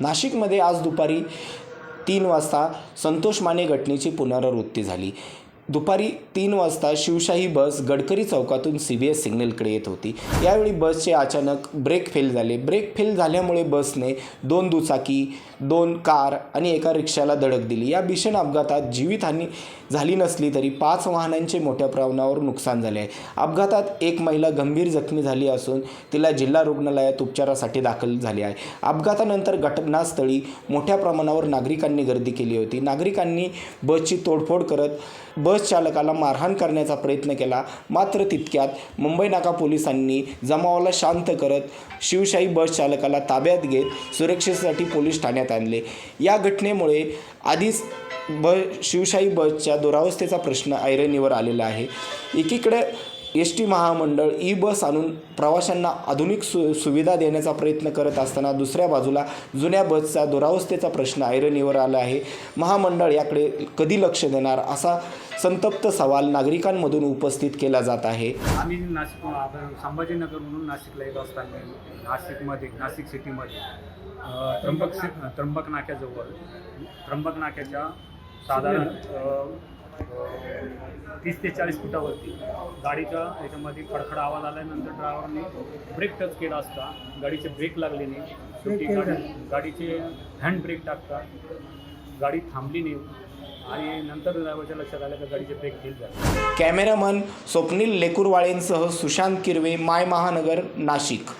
नाशिकमध्ये आज दुपारी तीन वाजता संतोष माने घटनेची पुनरावृत्ती झाली. दुपारी तीन वाजता शिवशाही बस गडकरी चौकातून सी बी एस सिग्नलकडे येत होती. यावेळी बसचे अचानक ब्रेक फेल झाले. ब्रेक फेल झाल्यामुळे बसने दोन दुचाकी दोन कार आणि एका रिक्षाला धडक दिली. या भीषण अपघातात जीवितहानी झाली नसली तरी पाच वाहनांचे मोठ्या प्रमाणावर नुकसान झाले आहे. अपघातात एक महिला गंभीर जखमी झाली असून तिला जिल्हा रुग्णालयात उपचारासाठी दाखल झाली आहे. अपघातानंतर घटनास्थळी मोठ्या प्रमाणावर नागरिकांनी गर्दी केली होती. नागरिकांनी बसची तोडफोड करत बस बस चालकाला मारहाण करण्याचा प्रयत्न केला. मात्र तितक्यात मुंबई नाका पोलिसांनी जमावाला शांत करत शिवशाही बस चालकाला ताब्यात घेत सुरक्षेसाठी पोलीस ठाण्यात आणले. या घटनेमुळे आधीच ब शिवशाही बसच्या दुरावस्थेचा प्रश्न ऐरणीवर आलेला आहे. एकीकडे एस टी महामंडळ ई बस आणून प्रवाशांना आधुनिक सु सुविधा देण्याचा प्रयत्न करत असताना दुसऱ्या बाजूला जुन्या बसचा दुरावस्थेचा प्रश्न ऐरणीवर आला आहे. महामंडळ याकडे कधी लक्ष देणार असा संतप्त सवाल नागरिकांमधून उपस्थित केला जात आहे. आम्ही नाशिक संभाजीनगर म्हणून नाशिकला येत असताना नाशिकमध्ये नाशिक सिटीमध्ये. त्र्यंबक सि त्र्यंबक नाक्याजवळ. त्र्यंबक नाक्याच्या साधारण तीस ते चाळीस फुटावरती गाडीच्या याच्यामध्ये खडखड आवाज आल्यानंतर ड्रायव्हरने ब्रेक टच केला असता गाडीचे ब्रेक लागले नाही. गाडीचे हँड ब्रेक टाकता गाडी थांबली नाही. आणि नंतर ड्रायव्हरच्या लक्षात आलं का गाडीचे ब्रेक फेल झाले. कॅमेरामन स्वप्नील लेकुरवाळेंसह सुशांत किरवे माय महानगर नाशिक.